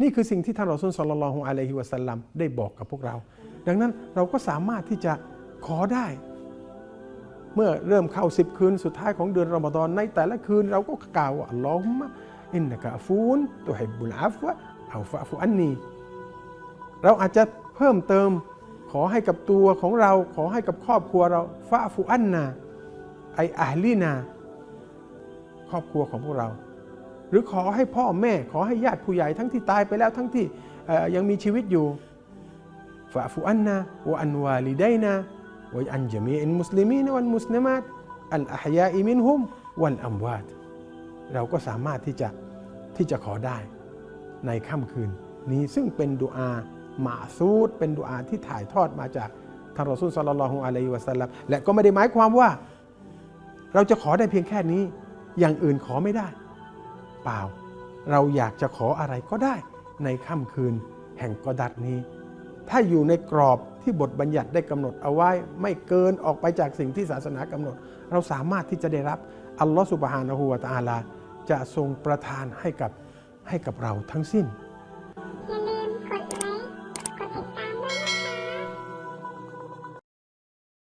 นี่คือสิ่งที่ท่านรอซูลสลลัลลอฮุอะลัยฮิวะสัลลัมได้บอกกับพวกเรา ดังนั้นเราก็สามารถที่จะขอได้ เมื่อเริ่มเข้าสิบคืนสุดท้ายของเดือนรอมฎอนในแต่ละคืนเราก็กล่าวว่าอัลลอฮุมะอินนะกะฟูนตุฮิบบุลอัฟวะเอาฟะฟุอันนีเราอาจจะเพิ่มเติมขอให้กับตัวของเราขอให้กับครอบครัวเราฟะฟุอันนาไออาลีนา ครอบครัวของพวกเรา หรือขอให้พ่อแม่ขอให้ญาติผู้ใหญ่ทั้งที่ตายไปแล้วทั้งที่ยังมีชีวิตอยู่ฟะฟุอันนาวะอันวาลิดัยนาวะอันจมีอินมุสลิมีนวัลมุสลิมาตอัลอาฮยาอิมินฮุมวัลอัมวาตเราก็สามารถที่จะที่จะขอได้ในค่ำคืนนี้ซึ่งเป็นดุอาหมาซูดเป็นดุอาที่ถ่ายทอดมาจากท่านรอซูลสลลัลลอฮุอะลัยฮิวะสัลลัมและก็ไม่ได้หมายความว่า เราจะขอได้เพียงแค่นี้ อย่างอื่นขอไม่ได้ ปล่า เราอยากจะขออะไรก็ได้ในค่ำคืนแห่งกอดัดนี้ ถ้าอยู่ในกรอบที่บทบัญญัติได้กำหนดเอาไว้ ไม่เกินออกไปจากสิ่งที่ศาสนากำหนด เราสามารถที่จะได้รับอัลลอฮฺสุบฮานะฮูวะตะอาลา จะทรงประทานให้กับให้กับเราทั้งสิ้น